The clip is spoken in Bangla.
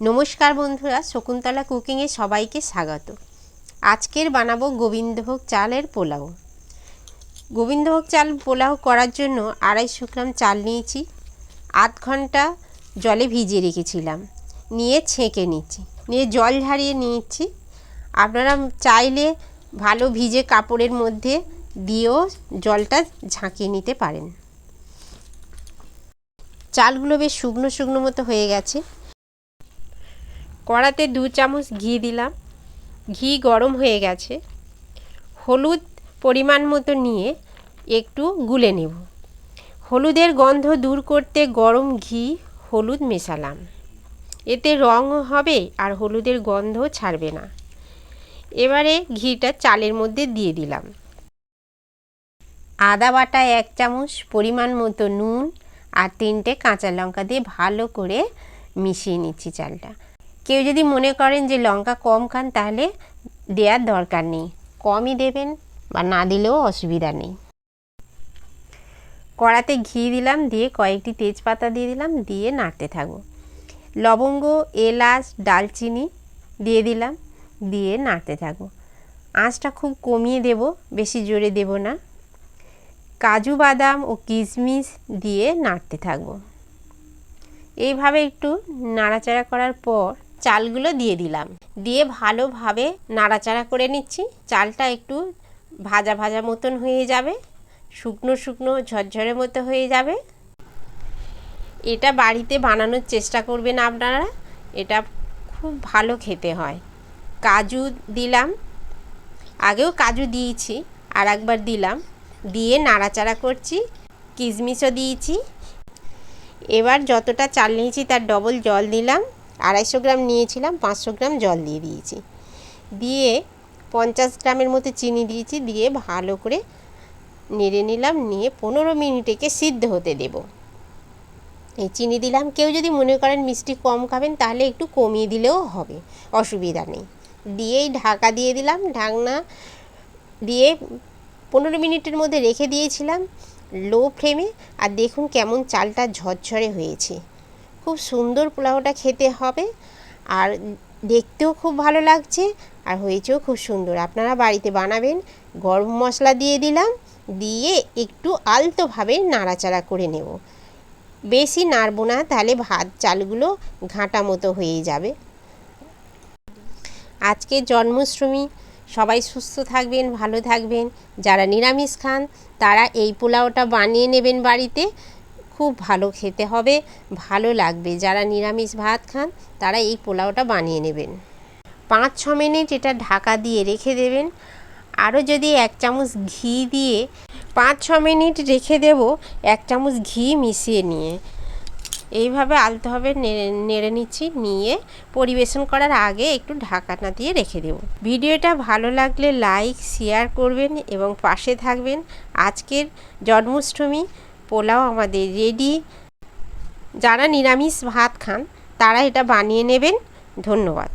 নমস্কার বন্ধুরা, শকুন্তলা কুকিংয়ে সবাইকে স্বাগত। আজকের বানাবো গোবিন্দভোগ চালের পোলাও। গোবিন্দভোগ চাল পোলাও করার জন্য আড়াইশো গ্রাম চাল নিয়েছি, আধ ঘণ্টা জলে ভিজিয়ে রেখেছিলাম, নিয়ে ছেঁকে নিচ্ছি। নিয়ে জল ঝারিয়ে নিয়েছি। আপনারা চাইলে ভালো ভিজে কাপড়ের মধ্যে দিয়েও জলটা ঝাঁকিয়ে নিতে পারেন। চালগুলো বেশ শুকনো শুকনো মতো হয়ে গেছে। কড়াতে দু চামচ ঘি দিলাম। ঘি গরম হয়ে গেছে। হলুদ পরিমাণ মতো নিয়ে একটু গুলে নেব। হলুদের গন্ধ দূর করতে গরম ঘি, হলুদ মেশালাম। এতে রঙও হবে আর হলুদের গন্ধও ছাড়বে না। এবারে ঘিটা চালের মধ্যে দিয়ে দিলাম। আদা বাটা এক চামচ, পরিমাণ মতো নুন আর তিনটে কাঁচা লঙ্কা দিয়ে ভালো করে মিশিয়ে নিচ্ছি চালটা। কেউ যদি মনে করেন যে লঙ্কা কম খান, তাহলে দেওয়ার দরকার নেই। কমই দেবেন বা না দিলেও অসুবিধা নেই। কড়াতে ঘি দিলাম, দিয়ে কয়েকটি তেজপাতা দিয়ে দিলাম, দিয়ে নাড়তে থাকব লবঙ্গ, এলাচ, ডালচিনি দিয়ে দিলাম, দিয়ে নাড়তে থাকব আঁচটা খুব কমিয়ে দেব, বেশি জোরে দেব না। কাজু বাদাম ও কিশমিশ দিয়ে নাড়তে থাকব এইভাবে একটু নাড়াচাড়া করার পর চালগুলো দিয়ে দিলাম। দিয়ে ভালোভাবে নাড়াচাড়া করে নিচ্ছি। চালটা একটু ভাজা ভাজা মতন হয়ে যাবে। শুকনো শুকনো ঝরঝরে মতো হয়ে যাবে। এটা বাড়িতে বানানোর চেষ্টা করবেন আপনারা। এটা খুব ভালো খেতে হয়। কাজু দিলাম। আগেও কাজু দিয়েছি, আর একবার দিলাম। দিয়ে নাড়াচাড়া করছি। কিশমিশও দিয়েছি। এবার যতটা চাল নিয়েছি তার ডবল জল দিলাম। আড়াইশো গ্রাম নিয়েছিলাম, পাঁচশো গ্রাম জল দিয়ে দিয়েছি। দিয়ে পঞ্চাশ গ্রামের মতো চিনি দিয়েছি, দিয়ে ভালো করে নেড়ে নিলাম, নিয়ে পনেরো মিনিটেকে সিদ্ধ হতে দেব। এই চিনি দিলাম, কেউ যদি মনে করেন মিষ্টি কম খাবেন, তাহলে একটু কমিয়ে দিলেও হবে, অসুবিধা নেই। দিয়েই ঢাকা দিয়ে দিলাম, ঢাকনা দিয়ে পনেরো মিনিটের মধ্যে রেখে দিয়েছিলাম লো ফ্লেমে, আর দেখুন কেমন চালটা ঝরঝরে হয়েছে। খুব সুন্দর পোলাওটা খেতে হবে। আর দেখতেও খুব ভালো লাগছে আর হয়েছেও খুব সুন্দর। আপনারা বাড়িতে বানাবেন, গরম মশলা দিয়ে দিলাম, দিয়ে একটু আলতোভাবে নাড়াচাড়া করে নেব। বেশি নাড়বো না, তাহলে ভাত চালগুলো ঘাঁটা মতো হয়ে যাবে। আজকে জন্মাষ্টমী, সবাই সুস্থ থাকবেন, ভালো থাকবেন। যারা নিরামিষ খান, তারা এই পোলাওটা বানিয়ে নেবেন বাড়িতে। খুব ভালো খেতে হবে, ভালো লাগবে। যারা নিরামিষ ভাত খান, তারা এই পোলাওটা বানিয়ে নেবেন। পাঁচ, ছ মিনিট এটা ঢাকা দিয়ে রেখে দেবেন। আরও যদি এক চামচ ঘি দিয়ে পাঁচ, ছ মিনিট রেখে দেব, এক চামচ ঘি মিশিয়ে নিয়ে। এইভাবে আলতোভাবে নেড়ে নেড়ে নিচ্ছি, নিয়ে পরিবেশন করার আগে একটু ঢাকাটা দিয়ে রেখে দেব। ভিডিওটা ভালো লাগলে লাইক, শেয়ার করবেন এবং পাশে থাকবেন। আজকের জন্মাষ্টমী পোলাও আমাদের রেডি যারা নিরামিষ ভাত খান তারা এটা বানিয়ে নেবেন। ধন্যবাদ।